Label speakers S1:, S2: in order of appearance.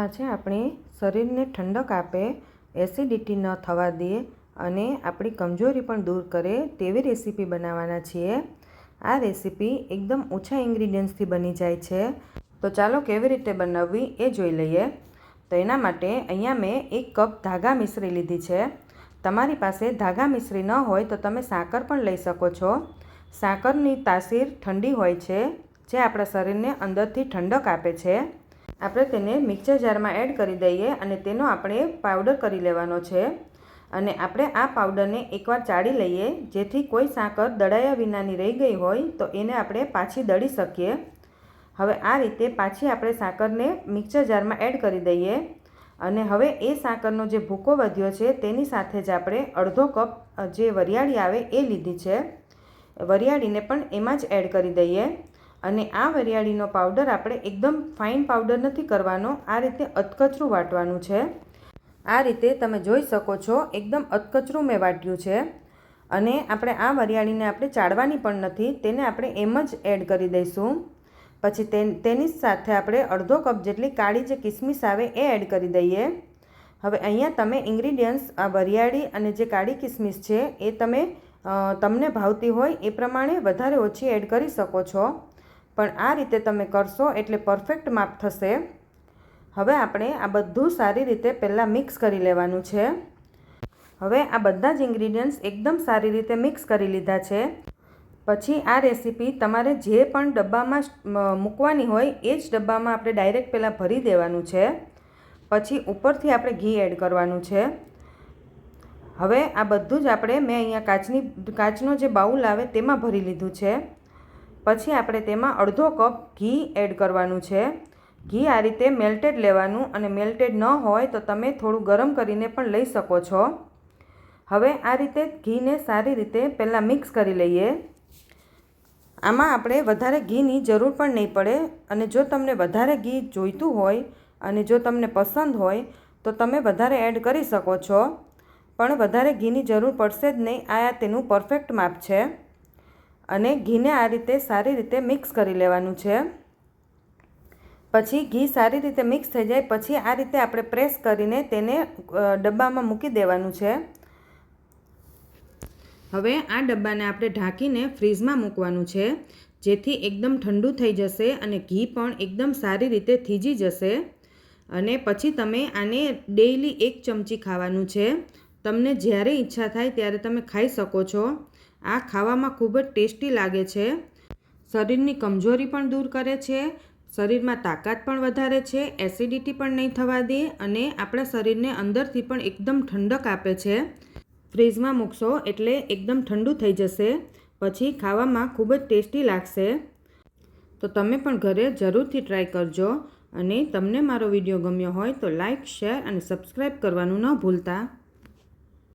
S1: આજે આપણે શરીરને ઠંડક આપે, એસિડિટી ન થવા દે અને આપણી કમજોરી પણ દૂર કરે તેવી રેસીપી બનાવવાના છીએ. આ રેસીપી એકદમ ઓછા ઇન્ગ્રીડિયન્ટ્સથી બની જાય છે. તો ચાલો કેવી રીતે બનાવવી એ જોઈ લઈએ. તો એના માટે અહીંયા મેં એક કપ ધાગા મિશ્રી લીધી છે. તમારી પાસે ધાગા મિશ્રી ન હોય તો તમે સાકર પણ લઈ શકો છો. સાકરની તાસીર ઠંડી હોય છે, જે આપણા શરીરને અંદરથી ઠંડક આપે છે. આપણે તેને મિક્સર જારમાં એડ કરી દઈએ અને તેનો આપણે પાવડર કરી લેવાનો છે. અને આપણે આ પાવડરને એકવાર ચાળી લઈએ. જેથી કોઈ સાકર દળાયા વિનાની રહી ગઈ હોય તો એને આપણે પાછી દળી શકીએ. હવે આ રીતે પાછી આપણે સાકરને મિક્સર જારમાં એડ કરી દઈએ. અને હવે એ સાકરનો જે ભૂકો વધ્યો છે તેની સાથે જ આપણે અડધો કપ જે વરિયાળી આવે એ લીધી છે. વરિયાળીને પણ એમાં જ એડ કરી દઈએ. અને આ વરિયાળીનો પાવડર આપણે એકદમ ફાઇન પાવડર નથી કરવાનો, આ રીતે અધકચરું વાટવાનું છે. આ રીતે તમે જોઈ શકો છો, એકદમ અધકચરું મેં વાટ્યું છે. અને આપણે આ વરિયાળીને આપણે ચાળવાની પણ નથી, તેને આપણે એમ જ એડ કરી દઈશું. પછી તેની સાથે આપણે અડધો કપ જેટલી કાળી જે કિસમિસ આવે એ એડ કરી દઈએ. હવે અહીંયા તમે ઇન્ગ્રીડિયન્ટ્સ આ વરિયાળી અને જે કાળી કિસમિસ છે, એ તમે તમને ભાવતી હોય એ પ્રમાણે વધારે ઓછી એડ કરી શકો છો. પણ આ રીતે તમે કરશો એટલે પરફેક્ટ માપ થશે. હવે આપણે આ બધું સારી રીતે પહેલાં મિક્સ કરી લેવાનું છે. હવે આ બધા જ ઇન્ગ્રીડિયન્ટ્સ એકદમ સારી રીતે મિક્સ કરી લીધા છે. પછી આ રેસીપી તમારે જે પણ ડબ્બામાં મૂકવાની હોય એ જ ડબ્બામાં આપણે ડાયરેક્ટ પહેલાં ભરી દેવાનું છે. પછી ઉપરથી આપણે ઘી એડ કરવાનું છે. હવે આ બધું જ આપણે મેં અહીંયા કાચની, કાચનો જે બાઉલ આવે તેમાં ભરી લીધું છે. પછી આપણે તેમાં અડધો કપ ઘી એડ કરવાનું છે. ઘી આ રીતે મેલ્ટેડ લેવાનું અને મેલ્ટેડ ન હોય તો તમે થોડું ગરમ કરીને પણ લઈ શકો છો. હવે આ રીતે ઘીને સારી રીતે પહેલાં મિક્સ કરી લઈએ. આમાં આપણે વધારે ઘીની જરૂર પણ નહીં પડે અને જો તમને વધારે ઘી જોઈતું હોય અને જો તમને પસંદ હોય તો તમે વધારે એડ કરી શકો છો. પણ વધારે ઘીની જરૂર પડશે જ નહીં. આ તેનું પરફેક્ટ માપ છે. અને ઘીને આ રીતે સારી રીતે મિક્સ કરી લેવાનું છે. પછી ઘી સારી રીતે મિક્સ થઈ જાય, પછી આ રીતે આપણે પ્રેસ કરીને તેને ડબ્બામાં મૂકી દેવાનું છે. હવે આ ડબ્બાને આપણે ઢાંકીને ફ્રીઝમાં મૂકવાનું છે, જેથી એકદમ ઠંડુ થઈ જશે અને ઘી પણ એકદમ સારી રીતે થીજી જશે. અને પછી તમે આને ડેઈલી એક ચમચી ખાવાનું છે. તમને જ્યારે ઈચ્છા થાય ત્યારે તમે ખાઈ શકો છો. આ ખાવામાં ખૂબ જ ટેસ્ટી લાગે છે. શરીરની કમજોરી પણ દૂર કરે છે, શરીરમાં તાકાત પણ વધારે છે, એસિડિટી પણ નહીં થવા દે અને આપણા શરીરને અંદરથી પણ એકદમ ઠંડક આપે છે. ફ્રીજમાં મૂકશો એટલે એકદમ ઠંડુ થઈ જશે, પછી ખાવામાં ખૂબ જ ટેસ્ટી લાગશે. તો તમે પણ ઘરે જરૂરથી ટ્રાય કરજો અને તમને મારો વીડિયો ગમ્યો હોય તો લાઇક શેર અને સબસ્ક્રાઈબ કરવાનું ન ભૂલતા.